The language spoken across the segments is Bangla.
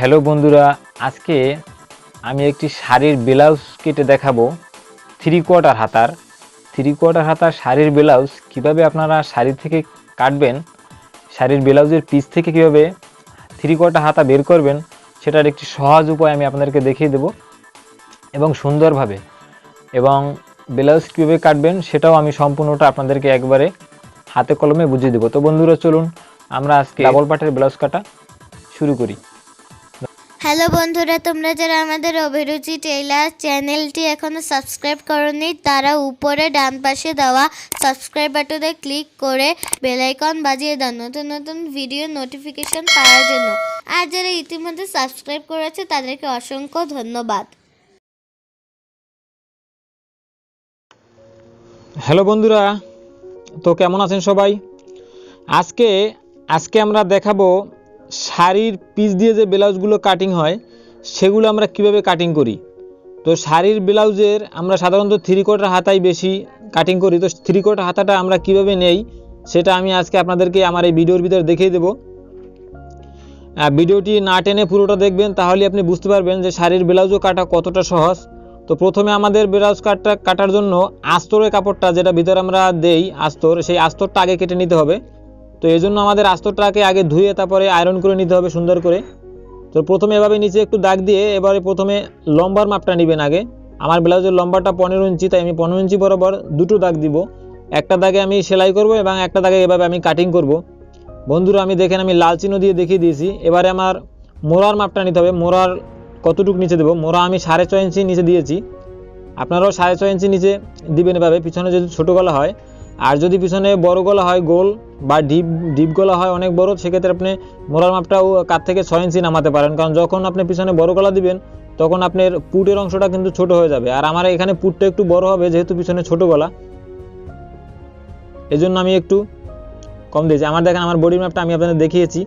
হ্যালো বন্ধুরা, আজকে আমি একটি শাড়ির ব্লাউজ কেটে দেখাবো থ্রি কোয়ার্টার হাতার। থ্রি কোয়ার্টার হাতার শাড়ির ব্লাউজ কীভাবে আপনারা শাড়ি থেকে কাটবেন, শাড়ির ব্লাউজের পিস থেকে কীভাবে থ্রি কোয়ার্টার হাতা বের করবেন, সেটার একটি সহজ উপায় আমি আপনাদেরকে দেখিয়ে দেব এবং সুন্দরভাবে। এবং ব্লাউজ কীভাবে কাটবেন সেটাও আমি সম্পূর্ণটা আপনাদেরকে একবারে হাতে কলমে বুঝিয়ে দেবো। তো বন্ধুরা, চলুন আমরা আজকে ডাবল পাটের ব্লাউজ কাটা শুরু করি। হ্যালো বন্ধুরা, তোমরা যারা আমাদের অভিরুচি টেইলার চ্যানেলটি এখনও সাবস্ক্রাইব করনি, তারা উপরে ডান পাশে দেওয়া সাবস্ক্রাইব বাটনে ক্লিক করে বেল আইকন বাজিয়ে দাও, নতুন নতুন ভিডিও নোটিফিকেশন পাওয়ার জন্য। আর যারা ইতিমধ্যে সাবস্ক্রাইব করেছে, তাদেরকে অসংখ্য ধন্যবাদ। হ্যালো বন্ধুরা, তো কেমন আছেন সবাই? আজকে আজকে আমরা দেখাবো শাড়ির পিস দিয়ে যে ব্লাউজগুলো কাটিং হয়, সেগুলো আমরা কীভাবে কাটিং করি? তো শাড়ির ব্লাউজের আমরা সাধারণত থ্রি কোয়ার্টার হাতাই বেশি কাটিং করি। তো থ্রি কোয়ার্টার হাতাটা আমরা কীভাবে নেই, সেটা আমি আজকে আপনাদেরকে আমার এই ভিডিওর ভিতরে দেখিয়ে দেবো। ভিডিওটি না টেনে পুরোটা দেখবেন, তাহলে আপনি বুঝতে পারবেন যে শাড়ির ব্লাউজও কাটা কতটা সহজ। তো প্রথমে আমাদের ব্লাউজ কাটটা, কাটার জন্য আস্তরের কাপড়টা যেটা ভিতরে আমরা দেই, আস্তর, সেই আস্তরটা আগে কেটে নিতে হবে। তো এই জন্য আমাদের আস্তরটাকে আগে ধুয়ে তারপরে আয়রন করে নিতে হবে সুন্দর করে। তো প্রথমে এভাবে নিচে একটু দাগ দিয়ে এবারে প্রথমে লম্বার মাপটা নেবেন আগে। আমার ব্লাউজের লম্বাটা পনেরো ইঞ্চি, তাই আমি পনেরো ইঞ্চি বরাবর দুটো দাগ দিব। একটা দাগে আমি সেলাই করব এবং একটা দাগে এভাবে আমি কাটিং করব। বন্ধুরা, আমি দেখেন আমি লাল চিহ্ন দিয়ে দেখিয়ে দিয়েছি। এবারে আমার মোড়ার মাপটা নিতে হবে। মোড়ার কতটুকু নিচে দেবো? মোড়া আমি সাড়ে ছয় ইঞ্চি নিচে দিয়েছি। আপনারাও সাড়ে ছয় ইঞ্চি নিচে দিবেন এভাবে। পিছনে যদি ছোটো গলা হয় আর যদি পিছনে বড় গলা হয়, গোল বা ডিপ ডিপ গলা হয় অনেক বড়, সেক্ষেত্রে আপনি মোড়ার মাপটাও কাত থেকে ছয় ইঞ্চি নামাতে পারেন। কারণ যখন আপনি পিছনে বড় গলা দিবেন, তখন আপনার পুটের অংশটা কিন্তু ছোট হয়ে যাবে। আর আমার এখানে পুটটা একটু বড় হবে, যেহেতু পিছনে ছোট গলা। এই জন্য আমি একটু কম দিয়েছি। আমার দেখেন, আমার বডির ম্যাপটা আমি আপনাদের দেখিয়েছি।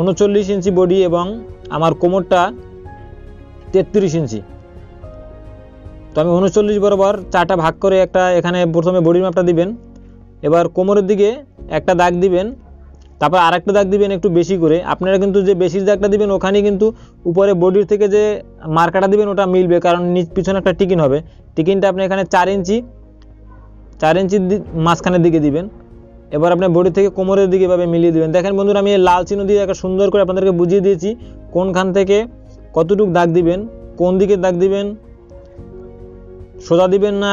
উনচল্লিশ ইঞ্চি বডি এবং আমার কোমরটা তেত্রিশ ইঞ্চি। তো আমি উনচল্লিশ বরাবর চারটা ভাগ করে একটা এখানে প্রথমে বডির ম্যাপটা দিবেন, এবার কোমরের দিকে একটা দাগ দিবেন, তারপর আরেকটা দাগ দিবেন একটু বেশি করে। আপনারা কিন্তু যে বেশি দাগটা দিবেন ওখানে কিন্তু উপরে বডির থেকে যে মার্কাটা দিবেন, ওটা মিলবে, কারণ নিচ পিছনে একটা টিকিন হবে। টিকিনটা আপনি এখানে চার ইঞ্চি চার ইঞ্চি মাঝখানের দিকে দিবেন। এবার আপনি বডি থেকে কোমরের দিকে এভাবে মিলিয়ে দিবেন। দেখেন বন্ধুরা, আমি লাল চিহ্ন দিয়ে একটা সুন্দর করে আপনাদেরকে বুঝিয়ে দিয়েছি, কোনখান থেকে কতটুক দাগ দিবেন, কোন দিকে দাগ দিবেন সোজা দিবেন না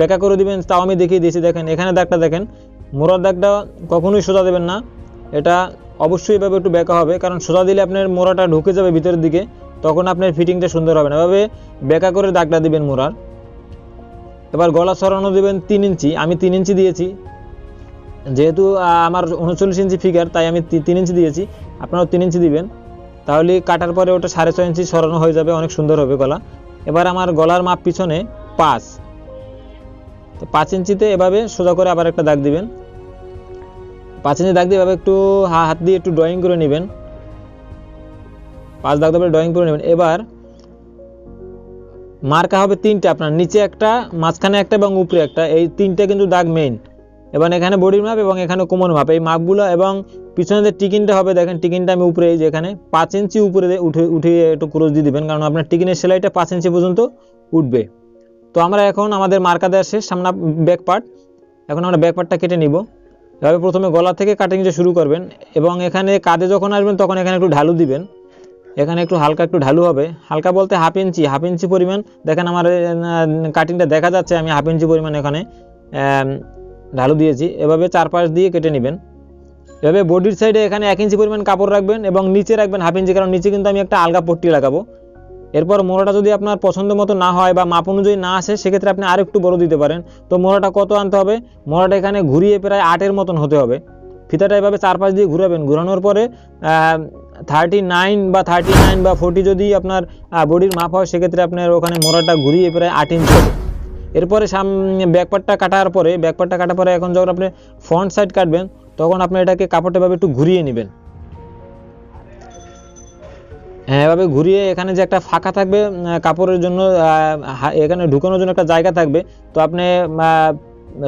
বেকা করে দিবেন, তাও আমি দেখিয়ে দিয়েছি, দেখেন, এখানে দাগটা দেখেন মোড়ার দাগটা কখনোই সোজা দেবেন না, এটা অবশ্যই এভাবে একটু বেকা হবে, কারণ সোজা দিলে আপনার মোড়াটা ঢুকে যাবে ভিতরের দিকে, তখন আপনার ফিটিংটা সুন্দর হবে না, এভাবে বেকা করে দাগটা দিবেন মোড়ার এবার গলা সরানো দেবেন তিন ইঞ্চি, আমি তিন ইঞ্চি দিয়েছি, যেহেতু আমার উনচল্লিশ ইঞ্চি ফিগার তাই আমি তিন ইঞ্চি দিয়েছি, আপনারাও তিন ইঞ্চি দিবেন, তাহলে কাটার পরে ওটা সাড়ে ছয় ইঞ্চি সরানো হয়ে যাবে, অনেক সুন্দর হবে গলা। এবার আমার গলার মাপ পিছনে পাঁচ। তো পাঁচ ইঞ্চিতে এভাবে সোজা করে আবার একটা দাগ দিবেন। পাঁচ ইঞ্চি দাগ দিয়ে এভাবে একটু হাত দিয়ে একটু ড্রয়িং করে নেবেন। পাঁচ দাগ দেবে ড্রয়িং করে নেবেন। এবার মার্কা হবে তিনটে আপনার, নিচে একটা, মাঝখানে একটা এবং উপরে একটা। এই তিনটে কিন্তু দাগ মেইন এবার এখানে বডির মাপ এবং এখানে কোমর মাপ এই মাপগুলো এবং পিছনে যে টিকিনটা হবে, দেখেন টিকিনটা আমি উপরে, এই যে এখানে পাঁচ ইঞ্চি উপরে উঠে, উঠিয়ে একটু ক্রোজ দিয়ে দিবেন। কারণ আপনার টিকিনের সেলাইটা পাঁচ ইঞ্চি পর্যন্ত উঠবে। তো আমরা এখন আমাদের মার্কা দেওয়া শেষ, সামনে ব্যাক পার্ট এখন আমরা ব্যাক পার্টটা কেটে নিব। এভাবে প্রথমে গলা থেকে কাটিংটা শুরু করবেন এবং এখানে কাঁধে যখন আসবেন তখন এখানে একটু ঢালু দিবেন। এখানে একটু হালকা একটু ঢালু হবে। হালকা বলতে হাফ ইঞ্চি হাফ ইঞ্চি পরিমাণ। দেখেন আমার কাটিংটা দেখা যাচ্ছে, আমি হাফ ইঞ্চি পরিমাণ এখানে ঢালু দিয়েছি। এভাবে চারপাশ দিয়ে কেটে নেবেন। এভাবে বডির সাইডে এখানে এক ইঞ্চি পরিমাণ কাপড় রাখবেন এবং নিচে রাখবেন হাফ ইঞ্চি কারণ নিচে কিন্তু আমি একটা আলগা পট্টি লাগাবো। এরপর মোড়াটা যদি আপনার পছন্দ মতো না হয় বা মাপ অনুযায়ী না আসে, সেক্ষেত্রে আপনি আরেকটু বড় দিতে পারেন। তো মোড়াটা কত আনতে হবে? মোড়াটা এখানে ঘুরিয়ে প্রায় আটের মতন হতে হবে। ফিতাটা এভাবে চারপাশ দিয়ে ঘুরাবেন। ঘুরানোর পরে থার্টি নাইন বা থার্টি নাইন বা ফোর্টি যদি আপনার বডির মাপ হয়, সেক্ষেত্রে আপনার ওখানে মোড়াটা ঘুরিয়ে প্রায় আট ইঞ্চি হবে। এরপরে সাম ব্যাকপার্টটা কাটার পরে ব্যাকপার্টটা কাটার পরে এখন যখন আপনি ফ্রন্ট সাইড কাটবেন, তখন আপনি এটাকে কাপড়টা এভাবে একটু ঘুরিয়ে নেবেন। এভাবে ঘুরিয়ে এখানে যে একটা ফাঁকা থাকবে কাপড়ের জন্য এখানে ঢুকানোর জন্য একটা জায়গা থাকবে, তো আপনি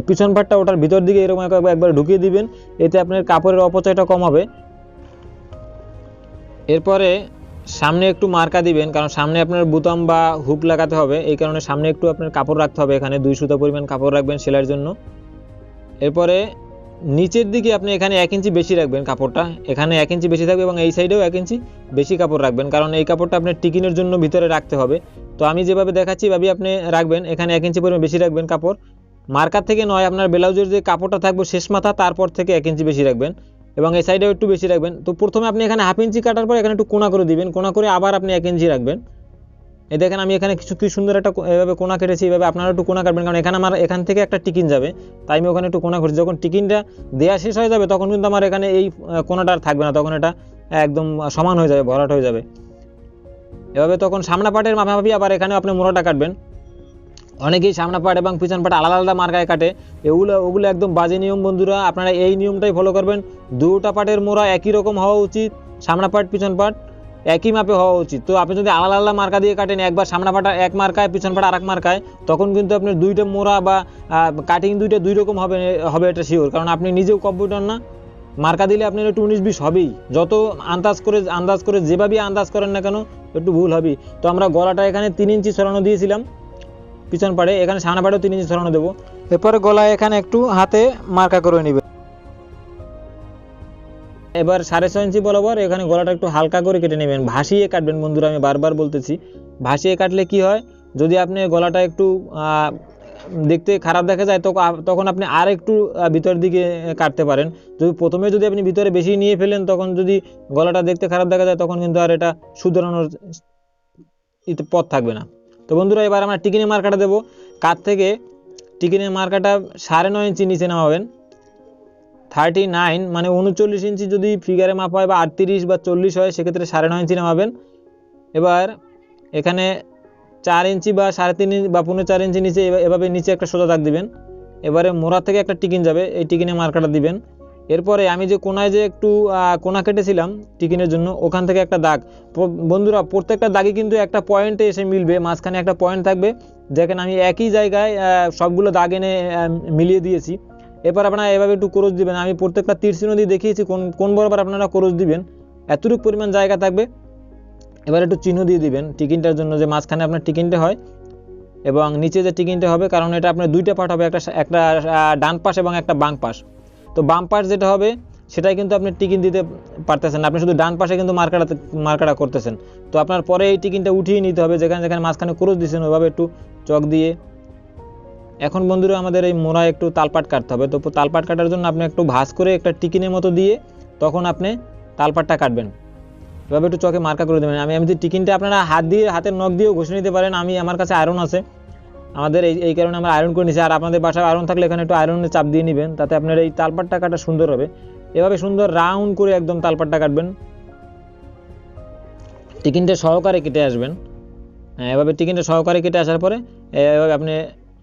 পিছন পাটটা ওটার ভিতর দিকে এরকম একবার ঢুকিয়ে দিবেন, এতে আপনার কাপড়ের অপচয়টা কম হবে। এরপরে সামনে একটু মার্কা দিবেন, কারণ সামনে আপনার বুতাম বা হুক লাগাতে হবে, এই কারণে সামনে একটু আপনার কাপড় রাখতে হবে এখানে, দুই সুতা পরিমাণ কাপড় রাখবেন সেলাইয়ের জন্য। এরপরে নিচের দিকে আপনি এখানে এক ইঞ্চি বেশি রাখবেন কাপড়টা। এখানে এক ইঞ্চি বেশি থাকবে এবং এই সাইডেও এক ইঞ্চি বেশি কাপড় রাখবেন। কারণ এই কাপড়টা আপনার টিকিনের জন্য ভিতরে রাখতে হবে। তো আমি যেভাবে দেখাচ্ছি এভাবে আপনি রাখবেন। এখানে এক ইঞ্চি পরিমাণ বেশি রাখবেন কাপড়। মার্কার থেকে নয়, আপনার ব্লাউজের যে কাপড়টা থাকবে শেষ মাথা, তারপর থেকে এক ইঞ্চি বেশি রাখবেন। এবং এই সাইডেও একটু বেশি রাখবেন। তো প্রথমে আপনি এখানে হাফ ইঞ্চি কাটার পর এখানে একটু কোনা করে দিবেন। কোনা করে আবার আপনি এক ইঞ্চি রাখবেন। এই দেখেন আমি এখানে কিছু কি সুন্দর একটা এভাবে কোনা কেটেছি, এভাবে আপনারা একটু কোনা কাটবেন, কারণ এখানে আমার এখান থেকে একটা টিকিন যাবে, তাই আমি ওখানে একটু কোনা করেছি। যখন টিকিনটা দেওয়া শেষ হয়ে যাবে, তখন কিন্তু আমার এখানে এই কোনাটা আর থাকবে না, তখন এটা একদম সমান হয়ে যাবে, ভরাট হয়ে যাবে। এভাবে তখন সামনা পাটের মাপামাপি আবার এখানে আপনি মোড়াটা কাটবেন। অনেকেই সামনা পাট এবং পিছন পাট আলাদা আলাদা মার্কায় কাটে। এগুলো, ওগুলো একদম বাজে নিয়ম বন্ধুরা, আপনারা এই নিয়মটাই ফলো করবেন। দুটা পাটের মোড়া একই রকম হওয়া উচিত সামনা পাট পিছন পাট একই মাপে হওয়া উচিত। তো আপনি যদি আলাদা আলাদা মার্কা দিয়ে কাটেন, একবার সামনা পাটা এক মার্কায়, পিছন পাটা আরেক মার্কায়, তখন কিন্তু আপনার দুইটা মোড়া বা কাটিং দুইটা দুই রকম হবে হবে এটা শিওর কারণ আপনি নিজেও কম্পিউটার না। মার্কা দিলে আপনার একটু উনিশ বিশ হবেই। যত আন্দাজ করে আন্দাজ করে, যেভাবেই আন্দাজ করেন না কেন, একটু ভুল হবেই। তো আমরা গলাটা এখানে তিন ইঞ্চি সরানো দিয়েছিলাম। পিছন পাড়ে, এখানে সামনে পাড়েও তিন ইঞ্চি সরানো দেবো। এরপরে গলায় এখানে একটু হাতে মার্কা করে নেবে এবার সাড়ে ছয় ইঞ্চি বরাবর এখানে গলাটা একটু হালকা করে কেটে নেবেন। ভাসিয়ে কাটবেন বন্ধুরা আমি বারবার বলতেছি। ভাসিয়ে কাটলে কি হয়? যদি আপনি গলাটা একটু দেখতে খারাপ দেখা যায় তখন আপনি আর একটু আহ, ভিতরের দিকে কাটতে পারেন। যদি প্রথমে যদি আপনি ভিতরে বেশি নিয়ে ফেলেন তখন যদি গলাটা দেখতে খারাপ দেখা যায় তখন কিন্তু আর এটা শুধরানোর পথ থাকবে না। তো বন্ধুরা এবার আমরা টিকিনের মার্কাটা দেবো। কাত থেকে টিকিনের মার্কাটা সাড়ে নয় ইঞ্চি নিচে নামাবেন। থার্টি নাইন মানে উনচল্লিশ ইঞ্চি যদি ফিগারে মাপ হয় বা আটত্রিশ বা চল্লিশ হয়, সেক্ষেত্রে সাড়ে নয় ইঞ্চি নামাবেন। এবার এখানে চার ইঞ্চি বা সাড়ে তিন ইঞ্চি বা পনেরো চার ইঞ্চি নিচে এভাবে নিচে একটা সোজা দাগ দিবেন। এবারে মোড়া থেকে একটা টিকিন যাবে, এই টিকিনে মার্কাটা দিবেন। এরপরে আমি যে কোনায় যে একটু কোনা কেটেছিলাম টিকিনের জন্য, ওখান থেকে একটা দাগ। বন্ধুরা, প্রত্যেকটা দাগই কিন্তু একটা পয়েন্টে এসে মিলবে, মাঝখানে একটা পয়েন্ট থাকবে। যেখানে আমি একই জায়গায় সবগুলো দাগ এনে মিলিয়ে দিয়েছি। এরপর আপনারা এভাবে একটু ক্রোজ দিবেন। আমি প্রত্যেকটা তীরচিহ্ন দিয়ে দেখিয়েছি, কোন কোন বরাবর আপনারা ক্রোজ দিবেন। এতটুকু পরিমাণ জায়গা থাকবে। এবার একটু চিহ্ন দিয়ে দিবেন টিকিনটার জন্য, যে মাঝখানে আপনার টিকিনটা হয় এবং নিচে যে টিকিনটা হবে, কারণ এটা আপনার দুইটা পার্ট হবে, একটা একটা ডান পাশ এবং একটা বাম পাশ। তো বাম পাশ যেটা হবে, সেটাই কিন্তু আপনি টিকিন দিতে পারতেছেন। আপনি শুধু ডান পাশে কিন্তু মার্কাটা মার্কাটা করতেছেন। তো আপনার পরে এই টিকিনটা উঠিয়ে নিতে হবে, যেখানে যেখানে মাঝখানে ক্রোজ দিয়েছেন ওইভাবে একটু চক দিয়ে এখন বন্ধুরা আমাদের এই মোড়া একটু তালপাট কাটতে হবে। তো তালপাট কাটার জন্য আপনি একটু ভাঁজ করে একটা টিকিনের মতো দিয়ে তখন আপনি তালপাটটা কাটবেন। এভাবে একটু চকে মার্কা করে দেবেন। আমি এমনি টিকিনটা আপনারা হাত দিয়ে হাতের নখ দিয়েও ঘষে নিতে পারেন। আমি আমার কাছে আয়রন আছে। আমাদের এই এই কারণে আমরা আয়রন করে নিচ্ছি আর আপনাদের বাসায় আয়রন থাকলে এখানে একটু আয়রনের চাপ দিয়ে নেবেন। তাতে আপনার এই তালপাটটা কাটা সুন্দর হবে। এভাবে সুন্দর রাউন্ড করে একদম তালপাটটা কাটবেন। টিকিনটা সহকারে কেটে আসবেন। হ্যাঁ, এভাবে টিকিনটা সহকারে কেটে আসার পরে এভাবে আপনি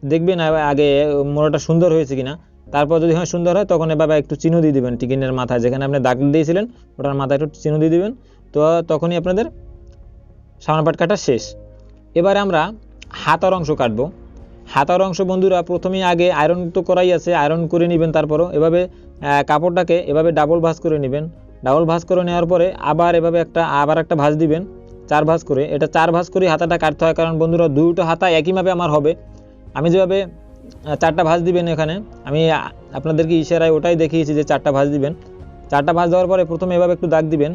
দেখবেন আগে- মোড়াটা সুন্দর হয়েছে কিনা। তারপর যদি হয় সুন্দর হয়, তখন এভাবে একটু চিহ্ন দিয়ে দিবেন টিকিনের মাথায়। যেখানে আপনি দাগ দিয়েছিলেন, ওটার মাথায় একটু চিহ্ন দিয়ে দিবেন। তো তখনই আপনাদের সামনে পাট কাটা শেষ। এবারে আমরা হাতার অংশ কাটবো। হাতার অংশ বন্ধুরা, প্রথমেই আগে আয়রন তো করাই আছে আয়রন করে নেবেন তারপরও। এভাবে কাপড়টাকে এভাবে ডাবল ভাঁজ করে নেবেন। ডাবল ভাঁজ করে নেওয়ার পরে আবার এভাবে একটা, আবার একটা ভাঁজ দিবেন। চার ভাঁজ করে। এটা চার ভাঁজ করে হাতাটা কাটতে হয়, কারণ বন্ধুরা, দুটো হাতা একইভাবে আমার হবে। আমি যেভাবে চারটা ভাঁজ দিবেন এখানে, আমি আপনাদেরকে ইশারায় ওটাই দেখিয়েছি যে চারটা ভাঁজ দিবেন। চারটা ভাঁজ দেওয়ার পরে প্রথমে এভাবে একটু দাগ দিবেন।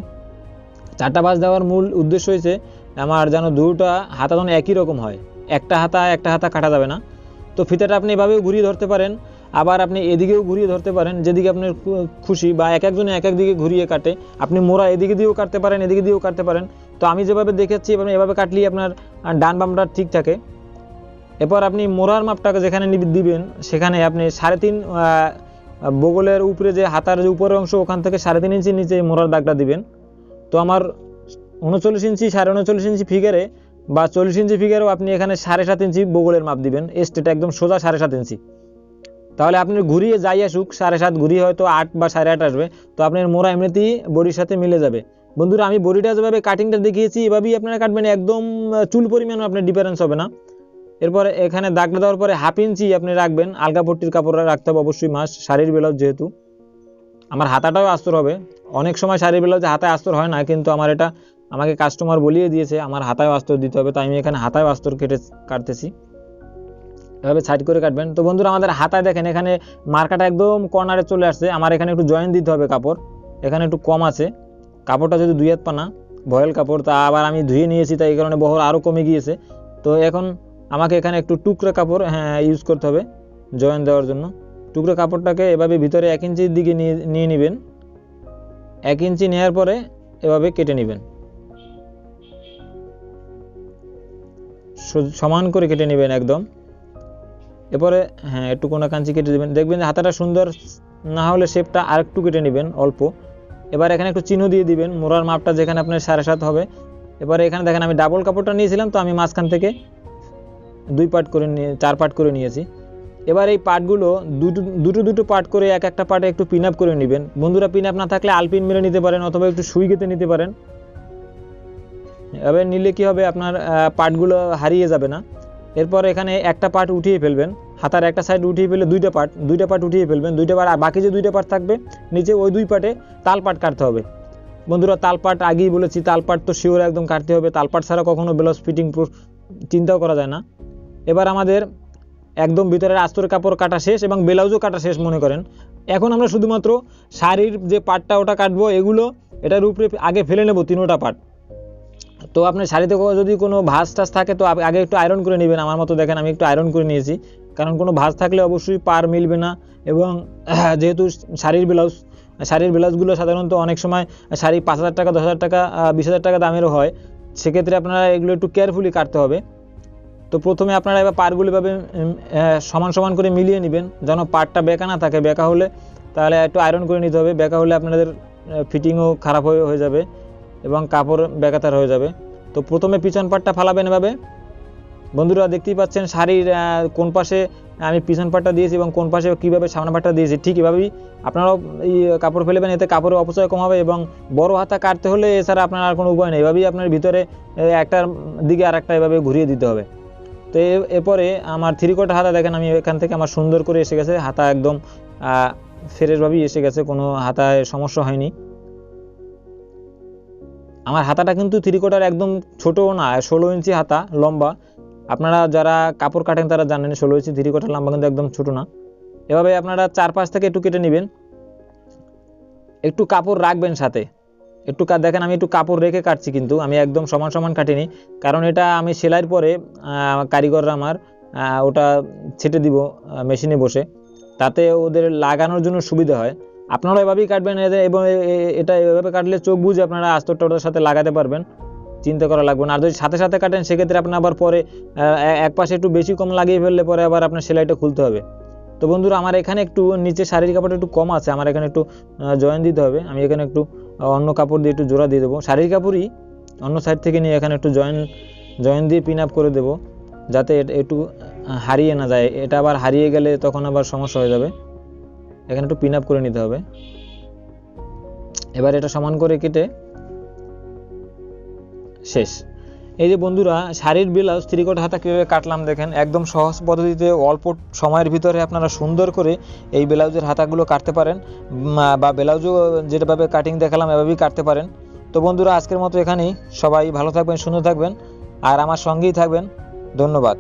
চারটা ভাঁজ দেওয়ার মূল উদ্দেশ্য হয়েছে আমার যেন দুটা হাতা যেন একই রকম হয়। একটা হাতা একটা হাতা কাটা যাবে না। তো ফিতাটা আপনি এভাবেও ঘুরিয়ে ধরতে পারেন। আবার আপনি এদিকেও ঘুরিয়ে ধরতে পারেন, যেদিকে আপনার খুশি বা এক একজনে এক এক দিকে ঘুরিয়ে কাটে। আপনি মোড়া এদিকে দিয়েও কাটতে পারেন, এদিকে দিয়েও কাটতে পারেন। তো আমি যেভাবে দেখেছি, এভাবে কাটলেই আপনার ডান বামটা ঠিক থাকে। এরপর আপনি মোড়ার মাপটাকে যেখানে দিবেন, সেখানে আপনি সাড়ে তিন বগলের উপরে যে হাতার যে উপরের অংশ, ওখান থেকে সাড়ে তিন ইঞ্চি নিচে মোড়ার দাগটা দিবেন। তো আমার উনচল্লিশ ইঞ্চি, সাড়ে উনচল্লিশ ইঞ্চি ফিগারে বা চল্লিশ ইঞ্চি ফিগারেও আপনি এখানে সাড়ে সাত ইঞ্চি বগলের মাপ দিবেন। এস্টেটা একদম সোজা সাড়ে সাত ইঞ্চি। তাহলে আপনি ঘুরিয়ে যাই আসুক, সাড়ে সাত ঘুরিয়ে হয়তো আট বা সাড়ে আট আসবে, তো আপনার মোড়া এমনিতেই বডির সাথে মিলে যাবে। বন্ধুরা, আমি বডিটা যেভাবে কাটিংটা দেখিয়েছি, এভাবেই আপনারা কাটবেন, একদম চুল পরিমাণও আপনার ডিফারেন্স হবে না। এরপরে এখানে দাগটা দেওয়ার পরে হাফ ইঞ্চি আপনি রাখবেন, আলগা পট্টির কাপড় রাখতে হবে অবশ্যই মাস শাড়ির ব্লাউজ যেহেতু। আমার হাতাটাও আস্তর হবে। অনেক সময় শাড়ির ব্লাউজে হাতায় আস্তর হয় না, কিন্তু আমার এটা আমাকে কাস্টমার বলিয়ে দিয়েছে, আমার হাতায় আস্তর দিতে হবে, তাই আমি এখানে হাতায় আস্তর কেটে কাটতেছি। এভাবে সাইড করে কাটবেন। তো বন্ধুরা, আমাদের হাতায় দেখেন, এখানে মার্কাটা একদম কর্নারে চলে আসছে। আমার এখানে একটু জয়েন দিতে হবে কাপড়। এখানে একটু কম আছে। কাপড়টা যদি দুই হাত পানা, ভয়েল কাপড়, তা আবার আমি ধুয়ে নিয়েছি, তাই এই কারণে বহর আরও কমে গিয়েছে। তো এখন আমাকে এখানে একটু টুকরো কাপড় হ্যাঁ ইউজ করতে হবে জয়েন দেওয়ার জন্য। টুকরো কাপড়টাকে এভাবে ভিতরে এক ইঞ্চির দিকে নিয়ে নিয়ে নেবেন। এক ইঞ্চি নেওয়ার পরে এভাবে কেটে নেবেন। সমান করে কেটে নেবেন একদম। এরপরে হ্যাঁ একটু কোনো কাঞ্চি কেটে দেবেন। দেখবেন যে হাতাটা সুন্দর না হলে শেপটা আরেকটু কেটে নেবেন অল্প। এবার এখানে একটু চিহ্ন দিয়ে দিবেন। মোড়ার মাপটা যেখানে আপনার সাড়ে সাত হবে। এবারে এখানে দেখেন আমি ডাবল কাপড়টা নিয়েছিলাম, তো আমি মাঝখান থেকে দুই পার্ট করে নিয়ে, চার পার্ট করে নিয়েছি। এবার এই পার্টগুলো দুটো দুটো দুটো পার্ট করে এক একটা পার্টে একটু পিন আপ করে নেবেন। বন্ধুরা পিন আপ না থাকলে আলপিন মেরে নিতে পারেন অথবা একটু সুই গেতে নিতে পারেন। এবার নিলে কি হবে? আপনার পার্টগুলো হারিয়ে যাবে না। এরপর এখানে একটা পার্ট উঠিয়ে ফেলবেন। হাতার একটা সাইড উঠিয়ে ফেলে দুইটা পার্ট দুইটা পার্ট উঠিয়ে ফেলবেন। দুইটা পার্ট বাকি যে দুইটা পার্ট থাকবে, নিচে ওই দুই পার্টে তাল পাট কাটতে হবে। বন্ধুরা, তাল পাট আগেই বলেছি, তাল পাট তো শিওর একদম কাটতে হবে। তাল পাট ছাড়া কখনো ব্লাউজ ফিটিং চিন্তাও করা যায় না। এবার আমাদের একদম ভিতরের আস্তর কাপড় কাটা শেষ এবং ব্লাউজও কাটা শেষ, মনে করেন। এখন আমরা শুধুমাত্র শাড়ির যে পাটটা ওটা কাটবো, এগুলো এটার উপরে আগে ফেলে নেব তিনোটা পাট। তো আপনার শাড়িতে যদি কোনো ভাঁজ টাজ থাকে, তো আগে একটু আয়রন করে নেবেন। আমার মতো দেখেন, আমি একটু আয়রন করে নিয়েছি। কারণ কোনো ভাঁজ থাকলে অবশ্যই পার মিলবে না এবং যেহেতু শাড়ির ব্লাউজ, শাড়ির ব্লাউজগুলো সাধারণত অনেক সময় শাড়ি পাঁচ হাজার টাকা, দশ হাজার টাকা বিশ হাজার টাকা দামেরও হয়, সেক্ষেত্রে আপনারা এগুলো একটু কেয়ারফুলি কাটতে হবে। তো প্রথমে আপনারা এবার পারগুলো এভাবে সমান সমান করে মিলিয়ে নেবেন, যেন পারটা বেঁকা না থাকে। বেঁকা হলে তাহলে একটু আয়রন করে নিতে হবে। বেঁকা হলে আপনাদের ফিটিংও খারাপ হয়ে হয়ে যাবে এবং কাপড় বেকাতার হয়ে যাবে। তো প্রথমে পিছন পাটটা ফালাবেন এভাবে। বন্ধুরা, দেখতেই পাচ্ছেন শাড়ির কোন পাশে আমি পিছন পাটটা দিয়েছি এবং কোন পাশে কীভাবে সামনে পাটটা দিয়েছি, ঠিক এভাবেই আপনারাও এই কাপড় ফেলবেন, এতে কাপড়ের অপচয় কম হবে এবং বড় হাতা কাটতে হলে এছাড়া আপনার আর কোনো উপায় নেই। এভাবেই আপনার ভিতরে একটার দিকে আর একটা এভাবে ঘুরিয়ে দিতে হবে। তো এরপরে আমার থ্রি কোয়ার্টার হাতা দেখেন, আমি এখান থেকে আমার সুন্দর করে এসে গেছে, হাতা একদম ফ্রেশভাবেই এসে গেছে, কোনো হাতায় সমস্যা হয়নি। আমার হাতাটা কিন্তু থ্রি কোয়ার্টার একদম ছোটও না, ষোলো ইঞ্চি হাতা লম্বা। আপনারা যারা কাপড় কাটেন তারা জানেন, ষোলো ইঞ্চি থ্রি কোয়ার্টার লম্বা কিন্তু একদম ছোট না। এভাবে আপনারা চারপাশ থেকে একটু কেটে নেবেন। একটু কাপড় রাখবেন সাথে। একটু দেখেন, আমি একটু কাপড় রেখে কাটছি কিন্তু, আমি একদম সমান সমান কাটিনি। কারণ এটা আমি সেলাইয়ের পরে কারিগররা আমার ওটা ছেটে দিব মেশিনে বসে। তাতে ওদের লাগানোর জন্য সুবিধা হয়। আপনারা এভাবেই কাটবেন এবং এটা এভাবে কাটলে চোখ বুঝে আপনারা আস্তরটা ওটার সাথে লাগাতে পারবেন। চিন্তা করা লাগবে না। আর যদি সাথে সাথে কাটেন, সেক্ষেত্রে আপনার আবার পরে এক পাশে একটু বেশি কম লাগিয়ে ফেললে পরে আবার আপনার সেলাইটা খুলতে হবে। তো বন্ধুরা, আমার এখানে একটু নিচে শারীরিক কাপড়টা একটু কম আছে। আমার এখানে একটু জয়েন দিতে হবে। আমি এখানে একটু অন্য কাপড় দিয়ে একটু জোড়া দিয়ে দেবো। শাড়ির কাপড়ই অন্য সাইড থেকে নিয়ে এখানে একটু জয়েন জয়েন দিয়ে পিন আপ করে দেবো, যাতে একটু হারিয়ে না যায়। এটা আবার হারিয়ে গেলে তখন আবার সমস্যা হয়ে যাবে। এখানে একটু পিন আপ করে নিতে হবে। এবার এটা সমান করে কেটে শেষ। এই যে বন্ধুরা, শাড়ির ব্লাউজ ত্রিকোট হাতা কীভাবে কাটলাম দেখেন, একদম সহজ পদ্ধতিতে অল্প সময়ের ভিতরে আপনারা সুন্দর করে এই ব্লাউজের হাতাগুলো কাটতে পারেন বা ব্লাউজও যেটাভাবে কাটিং দেখালাম, এভাবেই কাটতে পারেন। তো বন্ধুরা, আজকের মতো এখানেই। সবাই ভালো থাকবেন, সুন্দর থাকবেন, আর আমার সঙ্গেই থাকবেন। ধন্যবাদ।